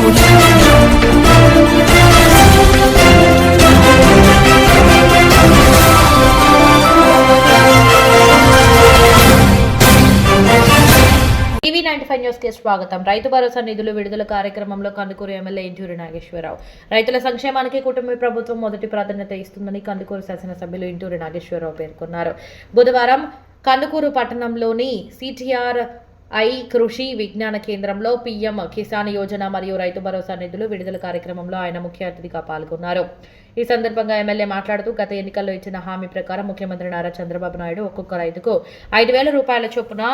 TV ninety five న్యూస్కి స్వాగతం. రైతు భరోసా నిధులు విడుదల కార్యక్రమంలో కందుకూరు ఎమ్మెల్యే ఇంటూరి నాగేశ్వరరావు. రైతుల సంక్షేమానికి కుటుంబ ప్రభుత్వం మొదటి ప్రాధాన్యత ఇస్తుందని కందుకూరు శాసనసభ్యులు ఇంటూరి నాగేశ్వరరావు పేర్కొన్నారు. బుధవారం కందుకూరు పట్టణంలోని సిటిఆర్ ఐ కృషి విజ్ఞాన కేంద్రంలో పీఎం కిసాన్ యోజన మరియు రైతు భరోసా నిధులు విడుదల కార్యక్రమంలో ఆయన ముఖ్య అతిథిగా పాల్గొన్నారు. ఈ సందర్భంగా ఎమ్మెల్యే మాట్లాడుతూ గత ఎన్నికల్లో ఇచ్చిన హామీ ప్రకారం ముఖ్యమంత్రి నారా చంద్రబాబు నాయుడు ఒక్కొక్క రైతుకు ఐదు వేల రూపాయల చొప్పున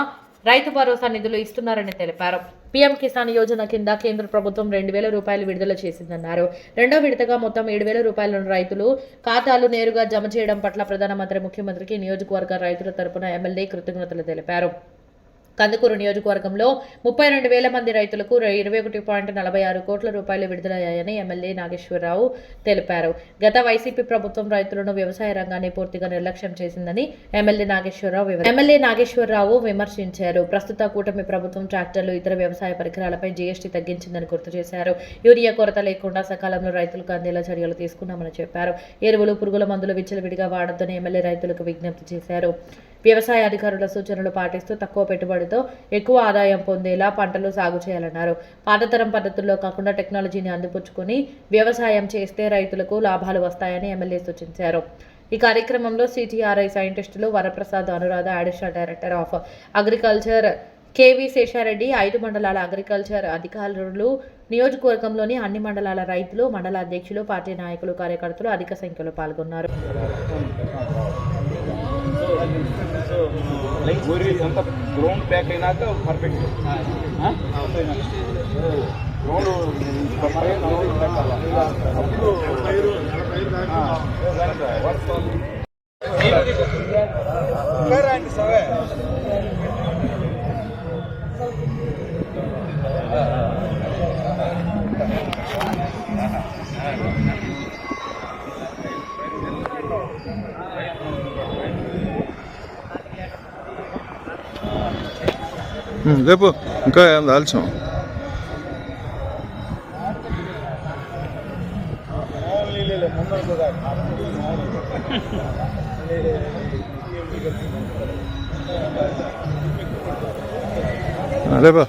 రైతు భరోసా నిధులు ఇస్తున్నారని తెలిపారు. పీఎం కిసాన్ యోజన కింద కేంద్ర ప్రభుత్వం రెండు వేల రూపాయలు విడుదల చేసిందన్నారు. రెండో విడతగా మొత్తం ఏడు వేల రూపాయలను రైతులు ఖాతాలు నేరుగా జమ చేయడం పట్ల ప్రధానమంత్రి ముఖ్యమంత్రికి నియోజకవర్గ రైతుల తరపున ఎమ్మెల్యే కృతజ్ఞతలు తెలిపారు. కందుకూరు నియోజకవర్గంలో ముప్పై రెండు వేల మంది రైతులకు ఇరవై ఒకటి పాయింట్ నలభై ఆరు కోట్ల రూపాయలు విడుదలయ్యాయని ఎమ్మెల్యే నాగేశ్వరరావు తెలిపారు. గత వైసీపీ ప్రభుత్వం రైతులను వ్యవసాయ రంగాన్ని పూర్తిగా నిర్లక్ష్యం చేసిందని ఎమ్మెల్యే నాగేశ్వరరావు ఎమ్మెల్యే నాగేశ్వరరావు విమర్శించారు. ప్రస్తుత కూటమి ప్రభుత్వం ట్రాక్టర్లు ఇతర వ్యవసాయ పరికరాలపై జీఎస్టీ తగ్గించిందని గుర్తు చేశారు. యూరియా కొరత లేకుండా సకాలంలో రైతులకు అందేలా చర్యలు తీసుకున్నామని చెప్పారు. ఎరువులు పురుగుల మందులు విచ్చలవిడిగా వాడొద్దని ఎమ్మెల్యే రైతులకు విజ్ఞప్తి చేశారు. వ్యవసాయ అధికారుల సూచనలు పాటిస్తూ తక్కువ పెట్టుబడితో ఎక్కువ ఆదాయం పొందేలా పంటలు సాగు చేయాలన్నారు. పాతతరం పద్ధతుల్లో కాకుండా టెక్నాలజీని అందిపుచ్చుకొని వ్యవసాయం చేస్తే రైతులకు లాభాలు వస్తాయని ఎమ్మెల్యే సూచించారు. ఈ కార్యక్రమంలో సిటీఆర్ఐ సైంటిస్టులు Varaprasad Anuradha additional director of agriculture K V Sesha Reddy ఐదు మండలాల అగ్రికల్చర్ అధికారులు నియోజకవర్గంలోని అన్ని మండలాల రైతులు మండల అధ్యక్షులు పార్టీ నాయకులు కార్యకర్తలు అధిక సంఖ్యలో పాల్గొన్నారు. రేపు ఇంకా ఏం ఆలస్యం రేపు.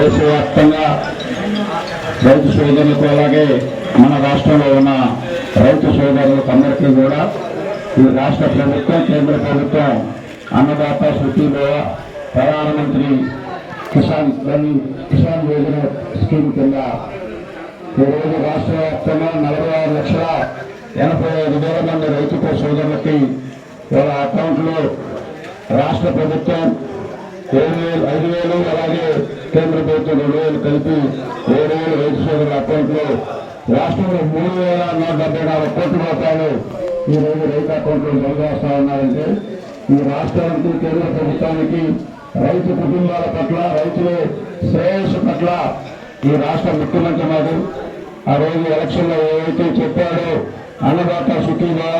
దేశవ్యాప్తంగా రైతు సోదరులకు అలాగే మన రాష్ట్రంలో ఉన్న రైతు సోదరులకు అందరికీ కూడా ఈ రాష్ట్ర ప్రభుత్వం కేంద్ర ప్రభుత్వం అన్నదాత సుఖీభవ ప్రధానమంత్రి కిసాన్ ధన్ కిసాన్ యోజన స్కీమ్ కింద ఈరోజు రాష్ట్ర వ్యాప్తంగా నలభై ఆరు లక్షల ఎనభై ఐదు వేల మంది రైతు సోదరులకి వాళ్ళ అకౌంట్లో రాష్ట్ర ప్రభుత్వం ఏడు వేలు ఐదు వేలు అలాగే కేంద్ర ప్రభుత్వం రెండు వేలు కలిపి ఏడు వేలు రైతు సోదరుల అకౌంట్లో రాష్ట్రంలో మూడు వేల నూట డెబ్బై నాలుగు కోట్ల రూపాయలు ఈ రైతు అకౌంట్లో జమ చేస్తా ఉన్నారంటే ఈ రాష్ట్రానికి కేంద్ర ప్రభుత్వానికి రైతు కుటుంబాల పట్ల రైతుల శ్రేయస్సు పట్ల ఈ రాష్ట్ర ముఖ్యమంత్రి మాది. ఆ రోజు ఎలక్షన్లో ఏవైతే చెప్పాడో అన్నదాత సుఖీగా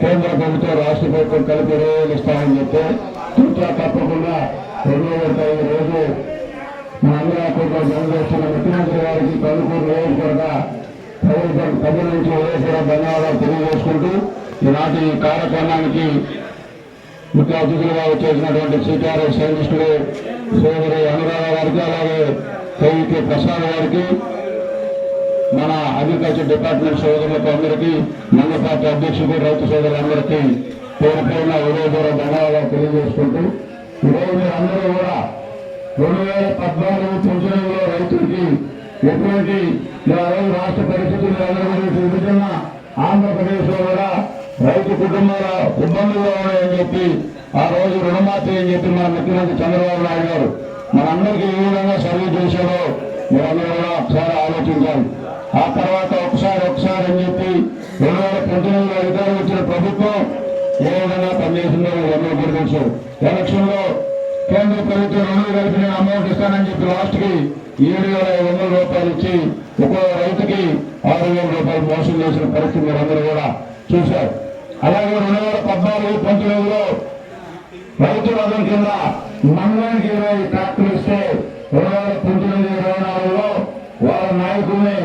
కేంద్ర ప్రభుత్వం రాష్ట్ర ప్రభుత్వం కలిపి ఇరవై వేలు ఇస్తామని చెప్తే తప్పకుండా రెండు రోజు మన అమరాపూర్లో అకౌంట్లో ముఖ్యమంత్రి గారికి కనుకూరు నియోజకవర్గ ప్రజల ప్రజల నుంచి కూడా ధన్యవాదాలు తెలియజేసుకుంటూ ఈనాటి ఈ కార్యక్రమానికి ముఖ్య అతిథులుగా వచ్చేసినటువంటి సిటిఆర్ఐ సైంటిస్టులు సోదరి అనురాధ గారికి అలాగే కేవీకే ప్రసాద్ గారికి మన అగ్రికల్చర్ డిపార్ట్మెంట్ సోదరులకు అందరికీ మంగ పార్టీ అధ్యక్షుడు రైతు సోదరులందరికీ పేరు పేరున ఉదయపూర్వ ధన్యవాదాలు తెలియజేసుకుంటూ ఈరోజు మీరందరూ కూడా రెండు వేల పద్నాలుగు సంవత్సరంలో రైతులకి ఎటువంటి రాష్ట్ర పరిస్థితులు అందరూ విభజన ఆంధ్రప్రదేశ్లో కూడా రైతు కుటుంబాల ఇబ్బందులుగా ఉన్నాయని చెప్పి ఆ రోజు రుణమాఫీ అని చెప్పి మన ముఖ్యమంత్రి చంద్రబాబు నాయుడు గారు మనందరికీ ఏ విధంగా సర్వీస్ చేశారో మీరందరూ కూడా ఒకసారి ఆలోచించాలి. ఆ తర్వాత ఒకసారి ఒకసారి అని చెప్పి రెండు వేల పంతొమ్మిదిలో అధికారం వచ్చిన ప్రభుత్వం ఏ విధంగా పనిచేసిందో అందరూ కూడా ఎలక్షన్లో కేంద్ర ప్రభుత్వం రెండు కలిపి నేను అమౌంట్ ఇస్తానని చెప్పి లాస్ట్కి ఏడు వేల ఐదు వందల రూపాయలు ఇచ్చి ఒక్కో రైతుకి ఆరు వేల రూపాయలు మోసం చేసిన పరిస్థితి మీరందరూ కూడా చూశారు. అలాగే రెండు వేల పద్నాలుగు పంతొమ్మిదిలో రైతు వర్గం కింద మండలానికి ఇరవై ట్రాక్టర్లు ఇస్తే రెండు వేల పంతొమ్మిది ఇరవై నాలుగులో వాళ్ళ నాయకుల్ని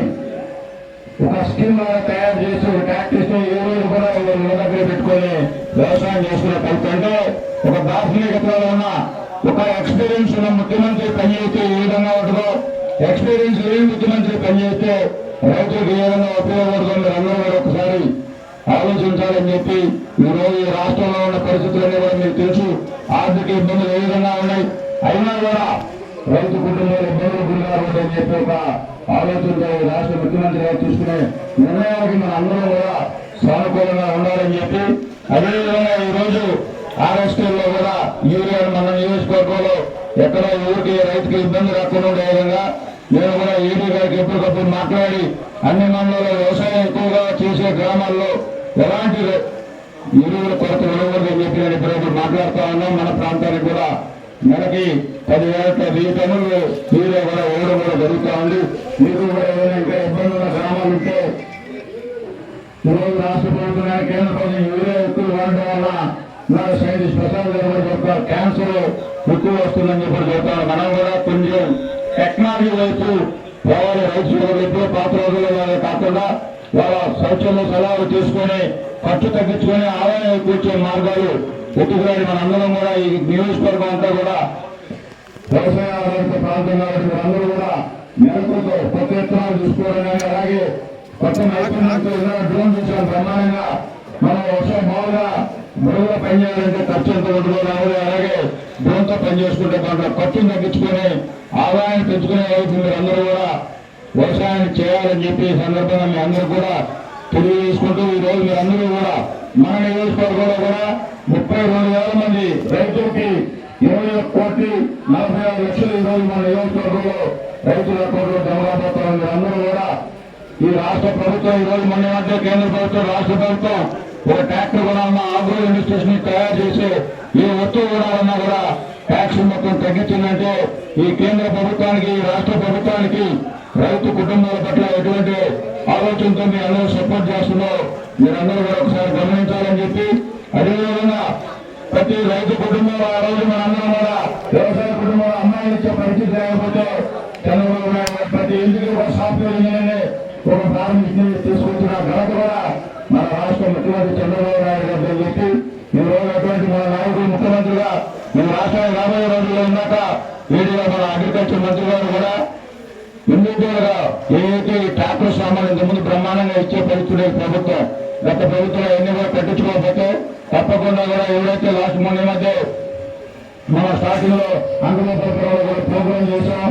ఒక స్కీమ్ లాగా తయారు చేసి ఒక ట్రాక్టర్ ఏ రోజు కూడా ఇళ్ళ దగ్గర పెట్టుకొని వ్యవసాయం చేసుకునే పరిస్థితి. ఒక దార్శనికతలో ఉన్న ఒక ఎక్స్పీరియన్స్ ఉన్న ముఖ్యమంత్రి పనిచేస్తే ఏ విధంగా ఉంటుందో ఎక్స్పీరియన్స్ లేని ముఖ్యమంత్రి పనిచేస్తే రైతులకు ఏ విధంగా ఉపయోగపడుతుందో అందరూ కూడా ఒకసారి ఆలోచించాలని చెప్పి ఈ రోజు ఈ రాష్ట్రంలో ఉన్న పరిస్థితులన్నీ కూడా మీకు తెలుసు. ఆర్థిక ఇబ్బందులు ఏ విధంగా ఉన్నాయి? అయినా కూడా రైతు కుటుంబాలు ఇబ్బందులు గురిగారు అని చెప్పి ఒక ఆలోచనతో రాష్ట్ర ముఖ్యమంత్రి గారు తీసుకునే నిర్ణయానికి మన అందరం కూడా సానుకూలంగా ఉండాలని చెప్పి అదేవిధంగా ఈ రోజు కూడా యూరియా మన నియోజకవర్గంలో ఎక్కడ ఊరికి రైతుకి ఇబ్బంది రాకుండా ఉండే విధంగా నేను కూడా ఈడీ గారికి ఎప్పటికప్పుడు మాట్లాడి అన్ని మండలాల్లో వ్యవసాయం ఎక్కువగా చేసే గ్రామాల్లో ఎలాంటి ఎరువుల కొరత ఉండకూడదని చెప్పి నేను ఇప్పుడు మాట్లాడుతా ఉన్నాం మన ప్రాంతానికి కూడా మనకి పదివేల వెయ్యి టన్నులు యూరియా కూడా ఇవ్వడం కూడా జరుగుతూ ఉంది. మీకు కూడా ఏదైనా ఇంకా ఇబ్బంది ఉన్న గ్రామాలు ఉంటే ఈరోజు రాష్ట్ర ప్రభుత్వం కేంద్ర ప్రభుత్వం యూరియా ఎక్కువ వాడడం వల్ల నా సైన్స్ స్పెషల్ చెప్తారు క్యాన్సర్ ఎక్కువ వస్తుందని చెప్పి చెప్తారు. మనం కూడా కొంచెం టెక్నాలజీ వైపు పోవాలి రైతు ఎప్పుడో పాత రోజుల్లో కాకుండా వాళ్ళ శౌచంలో సలహాలు తీసుకొని ఖర్చు తగ్గించుకొని ఆదాయం కూర్చే మార్గాలు ఎత్తుకురాని మనందరం కూడా ఈ నియోజకవర్గం అంతా కూడా వ్యవసాయ ఆధారిత ప్రాంతంలో కాబట్టి అందరూ కూడా మేరకులతో కొత్త విత్తనాలు చూసుకోవడం అలాగే కొత్త నైపుణ్యంతో డ్రోన్ చూసాం బ్రహ్మాండంగా మనం వర్షం మామూలుగా మరుగుగా పనిచేయాలంటే ఖర్చు ఎంత ఉంటుందో రావాలి. అలాగే డ్రోన్తో పని చేసుకుంటే కొంత ఖర్చును తగ్గించుకొని ఆదాయాన్ని పెంచుకునే వైపు మీరు అందరూ కూడా వ్యవసాయాన్ని చేయాలని చెప్పి ఈ సందర్భంగా మీ అందరూ కూడా తెలియజేసుకుంటూ ఈ రోజు మీరందరూ కూడా మన నియోజకవర్గంలో కూడా ముప్పై రెండు వేల మంది రైతులకి ఇరవై ఒక్క కోటి నలభై ఆరు లక్షలు ఈ రోజు మన నియోజకవర్గంలో రైతుల అకౌంట్లో జమ అందరూ కూడా ఈ రాష్ట్ర ప్రభుత్వం ఈ రోజు మొన్న మధ్య కేంద్ర ప్రభుత్వం రాష్ట్ర ప్రభుత్వం ఒక ట్రాక్టర్ కూడా ఉన్న ఆగ్రో ఇండస్ట్రీస్ని తయారు చేసే ఏ వస్తువు కూడా ఉన్నా కూడా ట్యాక్స్ మొత్తం తగ్గించిందంటే ఈ కేంద్ర ప్రభుత్వానికి రాష్ట్ర ప్రభుత్వానికి రైతు కుటుంబాల పట్ల ఎటువంటి ఆలోచనతో మీ అందరూ సపోర్ట్ చేస్తుందో మీరందరూ కూడా ఒకసారి గమనించాలని చెప్పి అదేవిధంగా ప్రతి రైతు కుటుంబంలో ఆ రోజు మనందరం కూడా వ్యవసాయ కుటుంబంలో అమ్మాయి ఇచ్చే పరిస్థితి లేకపోతే చంద్రబాబు నాయుడు ప్రతి ఇంటికి ఒక సాఫ్ట్వేర్ ఇంజనీర్ని ఒక ప్రారంభించి తీసుకొచ్చిన ఘనత కూడా మన రాష్ట్ర ముఖ్యమంత్రి చంద్రబాబు నాయుడు గారు చెప్పి ఈ రోజు అటువంటి మన నాయకుడు ముఖ్యమంత్రిగా ఈ రాష్ట్రానికి రాబోయే రోజుల్లో ఉన్నాక వీడిగా మన అగ్రికల్చర్ మంత్రి గారు కూడా ఇండివిజువల్గా ఏదైతే ట్రాక్టర్ సామాన్లు ఇంతకుముందు బ్రహ్మాండంగా ఇచ్చే పరిస్థితులు ప్రభుత్వం గత ప్రభుత్వం ఎన్ని కూడా పట్టించుకోకపోతే తప్పకుండా కూడా ఎవరైతే లాస్ట్ మొన్న మధ్య మన స్టార్టింగ్లో అంగమపురంలో కూడా ప్రోగ్రామ్ చేసాం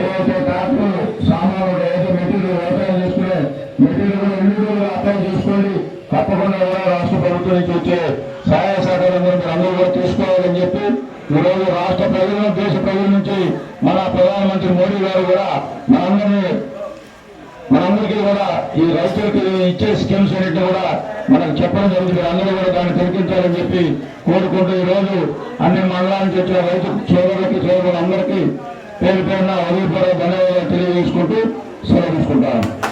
ఏవైతే ట్రాక్టర్ సామాన్లు ఏదైతే మెటీరియల్ వ్యవసాయం చేసుకునే మెటీరియల్ కూడా ఇండివిజువల్ అప్లై చేసుకోండి. తప్పకుండా కూడా రాష్ట్ర ప్రభుత్వం నుంచి వచ్చే సహాయ సహకారం మీరు అందరూ కూడా తీసుకోవాలని చెప్పి ఈరోజు రాష్ట్ర ప్రజల దేశ ప్రజల నుంచి మన ప్రధానమంత్రి మోడీ గారు కూడా మనందరినీ మనందరికీ కూడా ఈ రైతులకు ఇచ్చే స్కీమ్స్ అన్నింటినీ కూడా మనకు చెప్పడం జరుగుతుంది. అందరూ కూడా దాన్ని తెరిపించాలని చెప్పి కోరుకుంటూ ఈరోజు అన్ని మండలానికి వచ్చిన రైతు సోదరులకి చోదరులందరికీ పేరు పేరున అభిప్రాయ ధన్యవాదాలు తెలియజేసుకుంటూ సెలవు తీసుకుంటాను.